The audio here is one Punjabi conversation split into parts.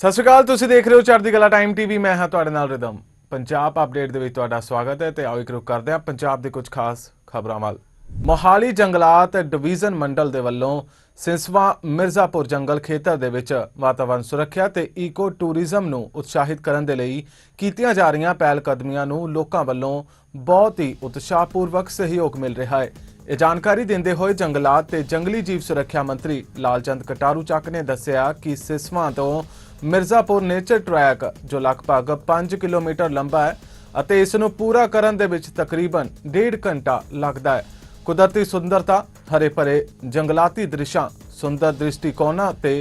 ਸਤਿ ਸ਼੍ਰੀ ਅਕਾਲ, ਤੁਸੀਂ ਦੇਖ ਰਹੇ ਹੋ ਚੜ੍ਹਦੀ ਕਲਾ ਟਾਈਮ ਟੀਵੀ। ਮੈਂ ਹਾਂ ਤੁਹਾਡੇ ਨਾਲ ਰਿਦਮ। ਪੰਜਾਬ ਅਪਡੇਟ ਦੇ ਵਿੱਚ ਤੁਹਾਡਾ ਸਵਾਗਤ ਹੈ ਤੇ ਆਓ ਇੱਕ ਰੁਕ ਕਰਦੇ ਹਾਂ ਪੰਜਾਬ ਦੇ ਕੁਝ ਖਾਸ ਖਬਰਾਂ ਵੱਲ। ਮੋਹਾਲੀ ਜੰਗਲਾਤ ਡਿਵੀਜ਼ਨ ਮੰਡਲ ਦੇ ਵੱਲੋਂ ਸਿੰਸਵਾ ਮਿਰਜ਼ਾਪੁਰ ਜੰਗਲ ਖੇਤਰ ਦੇ ਵਿੱਚ ਵਾਤਾਵਰਣ ਸੁਰੱਖਿਆ ਤੇ ਈਕੋ ਟੂਰਿਜ਼ਮ ਨੂੰ ਉਤਸ਼ਾਹਿਤ ਕਰਨ ਦੇ ਲਈ ਕੀਤੀਆਂ ਜਾ ਰਹੀਆਂ ਪਹਿਲ ਕਦਮੀਆਂ ਨੂੰ ਲੋਕਾਂ ਵੱਲੋਂ ਬਹੁਤ ਹੀ ਉਤਸ਼ਾਹਪੂਰਵਕ ਸਹਿਯੋਗ ਮਿਲ ਰਿਹਾ ਹੈ। ਇਹ ਜਾਣਕਾਰੀ ਦਿੰਦੇ ਹੋਏ ਜੰਗਲਾਤ ਤੇ ਜੰਗਲੀ ਜੀਵ ਸੁਰੱਖਿਆ ਮੰਤਰੀ ਲਾਲਚੰਦ ਕਟਾਰੂ ਚੱਕ ਨੇ ਦੱਸਿਆ ਕਿ ਸਿਸਵਾ ਤੋਂ ਮਿਰਜ਼ਾਪੁਰ ਨੇਚਰ ਟਰੈਕ, ਜੋ ਲਗਭਗ 5 ਕਿਲੋਮੀਟਰ ਲੰਬਾ ਹੈ ਅਤੇ ਇਸ ਨੂੰ ਪੂਰਾ ਕਰਨ ਦੇ ਵਿੱਚ ਤਕਰੀਬਨ 1.5 ਘੰਟਾ ਲੱਗਦਾ ਹੈ। ਕੁਦਰਤੀ ਸੁੰਦਰਤਾ ਹਰੇ ਭਰੇ ਜੰਗਲਾਤੀ ਦ੍ਰਿਸ਼ਾਂ, ਸੁੰਦਰ ਦ੍ਰਿਸ਼ਟੀਕੋਣਾਂ ਤੇ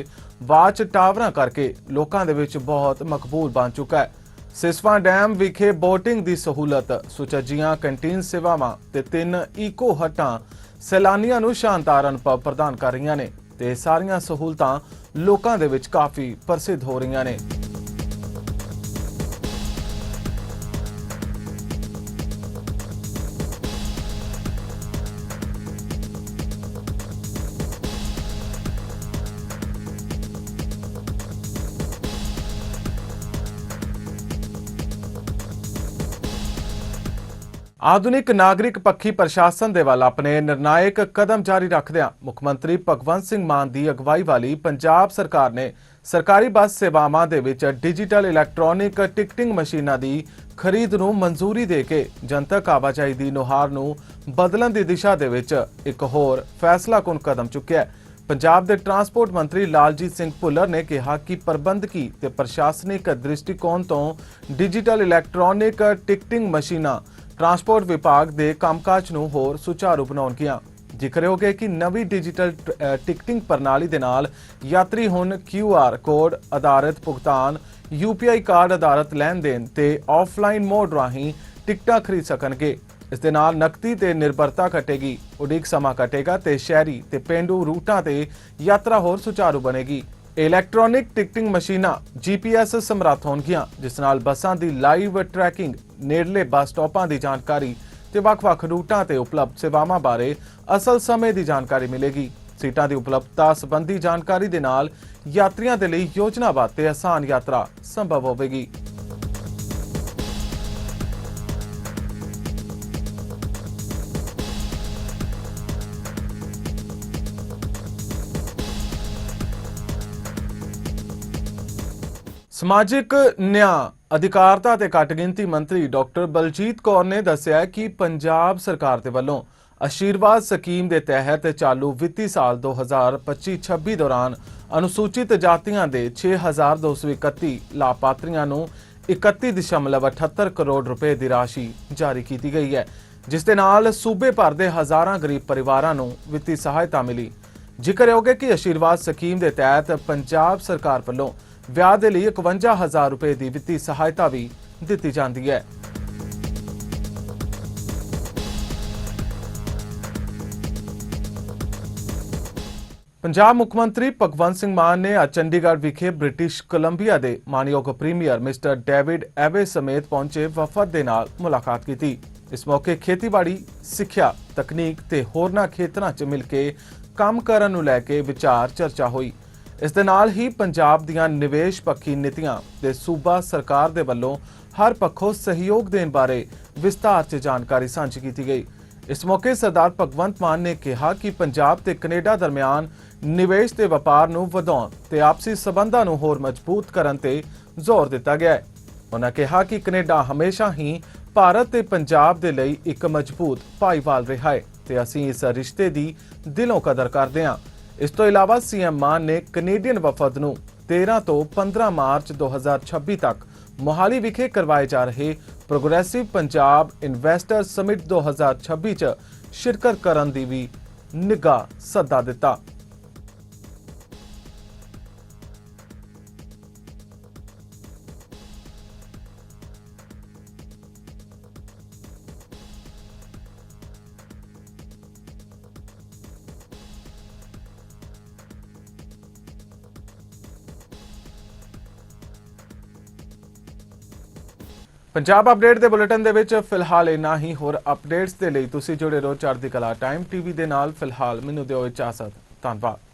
ਵਾਚ ਟਾਵਰਾਂ ਕਰਕੇ ਲੋਕਾਂ ਦੇ ਵਿੱਚ ਬਹੁਤ ਮਕਬੂਲ ਬਣ ਚੁੱਕਾ ਹੈ। ਸਿਸਵਾ ਡੈਮ ਵਿਖੇ ਬੋਟਿੰਗ ਦੀ ਸਹੂਲਤ। ਸੁਚੱਜੀਆਂ ਕੰਟੀਨ ਸੇਵਾਵਾਂ ਤੇ ਤਿੰਨ ਈਕੋ ਹਟਾਂ ਸੈਲਾਨੀਆਂ ਨੂੰ ਸ਼ਾਨਦਾਰ ਅਨੁਭਵ ਪ੍ਰਦਾਨ ਕਰ ਰਹੀਆਂ ਨੇ ਤੇ ਸਾਰੀਆਂ ਸਹੂਲਤਾਂ ਲੋਕਾਂ ਦੇ ਵਿੱਚ ਕਾਫੀ ਪ੍ਰਸਿੱਧ ਹੋ ਰਹੀਆਂ ਨੇ। ਆਧੁਨਿਕ ਨਾਗਰਿਕ ਪੱਖੀ ਪ੍ਰਸ਼ਾਸਨ ਦੇ ਵੱਲ ਆਪਣੇ ਨਿਰਣਾਇਕ ਕਦਮ ਜਾਰੀ ਰੱਖਦਿਆਂ ਮੁੱਖ ਮੰਤਰੀ ਭਗਵੰਤ ਸਿੰਘ ਮਾਨ ਦੀ ਅਗਵਾਈ ਵਾਲੀ ਪੰਜਾਬ ਸਰਕਾਰ ਨੇ ਸਰਕਾਰੀ ਬੱਸ ਸੇਵਾਵਾਂ ਦੇ ਵਿੱਚ ਡਿਜੀਟਲ ਇਲੈਕਟ੍ਰੋਨਿਕ ਟਿਕਟਿੰਗ ਮਸ਼ੀਨਾਂ ਦੀ ਖਰੀਦ ਨੂੰ ਮਨਜ਼ੂਰੀ ਦੇ ਕੇ ਜਨਤਕ ਆਵਾਜਾਈ ਦੀ ਨੁਹਾਰ ਨੂੰ ਬਦਲਣ ਦੀ ਦਿਸ਼ਾ ਦੇ ਵਿੱਚ ਇੱਕ ਹੋਰ ਫੈਸਲਾਕੁਨ ਕਦਮ ਚੁੱਕਿਆ ਹੈ। ਪੰਜਾਬ ਦੇ ਟਰਾਂਸਪੋਰਟ ਮੰਤਰੀ ਲਾਲਜੀਤ ਸਿੰਘ ਭੁੱਲਰ ਨੇ ਕਿਹਾ ਕਿ ਪ੍ਰਬੰਧਕੀ ਤੇ ਪ੍ਰਸ਼ਾਸਨਿਕ ਦ੍ਰਿਸ਼ਟੀਕੋਣ ਤੋਂ ਡਿਜੀਟਲ ਇਲੈਕਟ੍ਰੋਨਿਕ ਟਿਕਟਿੰਗ ਮਸ਼ੀਨਾਂ ਟਰਾਂਸਪੋਰਟ ਵਿਭਾਗ ਦੇ ਕੰਮਕਾਜ ਨੂੰ ਹੋਰ ਸੁਚਾਰੂ ਬਣਾਉਣਗੀਆਂ ਜ਼ਿਕਰਯੋਗ ਹੈ ਕਿ ਨਵੀਂ ਡਿਜੀਟਲ ਟਿਕਟਿੰਗ ਪ੍ਰਣਾਲੀ ਦੇ ਨਾਲ ਯਾਤਰੀ ਹੁਣ QR ਕੋਡ ਆਧਾਰਿਤ ਭੁਗਤਾਨ UPI ਕਾਰਡ ਆਧਾਰਿਤ ਲੈਣ ਦੇਣ ਤੇ ਆਫਲਾਈਨ ਮੋਡ ਰਾਹੀਂ ਟਿਕਟਾਂ ਖਰੀਦ ਸਕਣਗੇ। ਇਸ ਦੇ ਨਾਲ ਨਕਦੀ ਤੇ ਨਿਰਭਰਤਾ ਘਟੇਗੀ। ਉਡੀਕ ਸਮਾਂ ਘਟੇਗਾ ਤੇ ਸ਼ਹਿਰੀ ਤੇ ਪਿੰਡੂ ਰੂਟਾਂ ਤੇ ਯਾਤਰਾ ਹੋਰ ਸੁਚਾਰੂ ਬਣੇਗੀ। ਇਲੈਕਟ੍ਰੋਨਿਕ ਟਿਕਟਿੰਗ ਮਸ਼ੀਨਾਂ GPS ਸਮਰੱਥ ਹੋਣਗੀਆਂ, ਜਿਸ ਨਾਲ ਬੱਸਾਂ ਦੀ ਲਾਈਵ ਟਰੈਕਿੰਗ, ਨੇੜਲੇ ਬੱਸ ਸਟਾਪਾਂ ਦੀ ਜਾਣਕਾਰੀ ਤੇ ਵੱਖ-ਵੱਖ ਰੂਟਾਂ ਤੇ ਉਪਲਬਧ ਸੇਵਾਵਾਂ ਬਾਰੇ ਅਸਲ ਸਮੇਂ ਦੀ ਜਾਣਕਾਰੀ ਮਿਲੇਗੀ। ਸੀਟਾਂ ਦੀ ਉਪਲਬਧਤਾ ਸੰਬੰਧੀ ਜਾਣਕਾਰੀ ਦੇ ਨਾਲ ਯਾਤਰੀਆਂ ਦੇ ਲਈ ਯੋਜਨਾਬੱਧ ਤੇ ਆਸਾਨ ਯਾਤਰਾ ਸੰਭਵ ਹੋਵੇਗੀ। ਸਮਾਜਿਕ ਨਿਆਂ ਅਧਿਕਾਰਤਾ ਤੇ ਘੱਟ ਗਿਣਤੀ ਮੰਤਰੀ ਡਾਕਟਰ ਬਲਜੀਤ ਕੌਰ ਨੇ ਦੱਸਿਆ ਕਿ ਪੰਜਾਬ ਸਰਕਾਰ ਦੇ ਵੱਲੋਂ ਆਸ਼ੀਰਵਾਦ ਸਕੀਮ ਦੇ ਤਹਿਤ ਚਾਲੂ ਵਿੱਤੀ ਸਾਲ 2025-26 ਦੌਰਾਨ ਅਨੁਸੂਚਿਤ ਜਾਤੀਆਂ ਦੇ 6231 ਲਾਭਪਾਤਰੀਆਂ ਨੂੰ 31.78 ਕਰੋੜ ਰੁਪਏ ਦੀ ਰਾਸ਼ੀ ਜਾਰੀ ਕੀਤੀ ਗਈ ਹੈ, ਜਿਸ ਦੇ ਨਾਲ ਸੂਬੇ ਭਰ ਦੇ ਹਜ਼ਾਰਾਂ ਗਰੀਬ ਪਰਿਵਾਰਾਂ ਨੂੰ ਵਿੱਤੀ ਸਹਾਇਤਾ ਮਿਲੀ। ਜ਼ਿਕਰਯੋਗ ਹੈ ਕਿ ਆਸ਼ੀਰਵਾਦ ਸਕੀਮ ਦੇ ਤਹਿਤ ਪੰਜਾਬ ਸਰਕਾਰ ਵੱਲੋਂ ਵਿਆਹ ਦੇ ਲਈ 51000 ਰੁਪਏ ਦੀ ਵਿੱਤੀ ਸਹਾਇਤਾ ਵੀ ਦਿੱਤੀ ਜਾਂਦੀ ਹੈ। ਪੰਜਾਬ ਮੁੱਖ ਮੰਤਰੀ ਭਗਵੰਤ ਸਿੰਘ ਮਾਨ ਨੇ ਅੱਜ ਚੰਡੀਗੜ੍ਹ ਵਿਖੇ ਬ੍ਰਿਟਿਸ਼ ਕੋਲੰਬੀਆ ਦੇ ਮਾਨਯੋਗ ਪ੍ਰੀਮੀਅਰ ਮਿਸਟਰ ਡੇਵਿਡ ਐਵੇ ਸਮੇਤ ਪਹੁੰਚੇ ਵਫਦ ਦੇ ਨਾਲ ਮੁਲਾਕਾਤ ਕੀਤੀ। ਇਸ ਮੌਕੇ ਖੇਤੀਬਾੜੀ, ਸਿੱਖਿਆ, ਤਕਨੀਕ ਤੇ ਹੋਰਨਾਂ ਖੇਤਰਾਂ 'ਚ ਮਿਲ ਕੇ ਕੰਮ ਕਰਨ ਨੂੰ ਲੈ ਕੇ ਵਿਚਾਰ ਚਰਚਾ ਹੋਈ। ਇਸ ਦੇ ਨਾਲ ਹੀ ਪੰਜਾਬ ਦੀਆਂ ਨਿਵੇਸ਼ ਪੱਖੀ ਨੀਤੀਆਂ ਤੇ ਸੂਬਾ ਸਰਕਾਰ ਦੇ ਵੱਲੋਂ ਹਰ ਪੱਖੋਂ ਸਹਿਯੋਗ ਦੇਣ ਬਾਰੇ ਵਿਸਤਾਰ 'ਚ ਜਾਣਕਾਰੀ ਸਾਂਝੀ ਕੀਤੀ ਗਈ। ਇਸ ਮੌਕੇ ਸਰਦਾਰ ਭਗਵੰਤ ਮਾਨ ਨੇ ਕਿਹਾ ਕਿ ਪੰਜਾਬ ਤੇ ਕੈਨੇਡਾ ਦਰਮਿਆਨ ਨਿਵੇਸ਼ ਤੇ ਵਪਾਰ ਨੂੰ ਵਧਾਉਣ ਤੇ ਆਪਸੀ ਸਬੰਧਾਂ ਨੂੰ ਹੋਰ ਮਜ਼ਬੂਤ ਕਰਨ ਤੇ ਜ਼ੋਰ ਦਿੱਤਾ ਗਿਆ ਹੈ। ਉਹਨਾਂ ਕਿਹਾ ਕਿ ਕੈਨੇਡਾ ਹਮੇਸ਼ਾ ਹੀ ਭਾਰਤ ਤੇ ਪੰਜਾਬ ਦੇ ਲਈ ਇੱਕ ਮਜ਼ਬੂਤ ਭਾਈਵਾਲ ਰਿਹਾ ਹੈ ਤੇ ਅਸੀਂ ਇਸ ਰਿਸ਼ਤੇ ਦੀ ਦਿਲੋਂ ਕਦਰ ਕਰਦੇ ਹਾਂ। ਇਸ ਤੋਂ ਇਲਾਵਾ ਸੀਐਮ ਮਾਨ ਨੇ ਕੈਨੇਡੀਅਨ ਵਫਦ ਨੂੰ 13 ਤੋਂ 15 ਮਾਰਚ 2026 ਤੱਕ ਮੋਹਾਲੀ ਵਿਖੇ ਕਰਵਾਏ ਜਾ ਰਹੇ ਪ੍ਰੋਗਰੈਸਿਵ ਪੰਜਾਬ ਇਨਵੈਸਟਰ ਸਮਿਟ 2026 ਚ ਸ਼ਿਰਕਤ ਕਰਨ ਦੀ ਵੀ ਨਿੱਘਾ ਸੱਦਾ ਦਿੱਤਾ। ਪੰਜਾਬ ਅਪਡੇਟ ਦੇ ਬੁਲੇਟਿਨ ਦੇ ਵਿੱਚ ਫਿਲਹਾਲ ਇੰਨਾ ਹੀ। ਹੋਰ ਅਪਡੇਟਸ ਦੇ ਲਈ ਤੁਸੀਂ ਜੁੜੇ ਰਹੋ ਚੜ੍ਹਦੀ ਕਲਾ ਟਾਈਮ ਟੀਵੀ ਦੇ ਨਾਲ। ਫਿਲਹਾਲ ਮੈਨੂੰ ਦਿਓ ਇਜਾਜ਼ਤ। ਧੰਨਵਾਦ।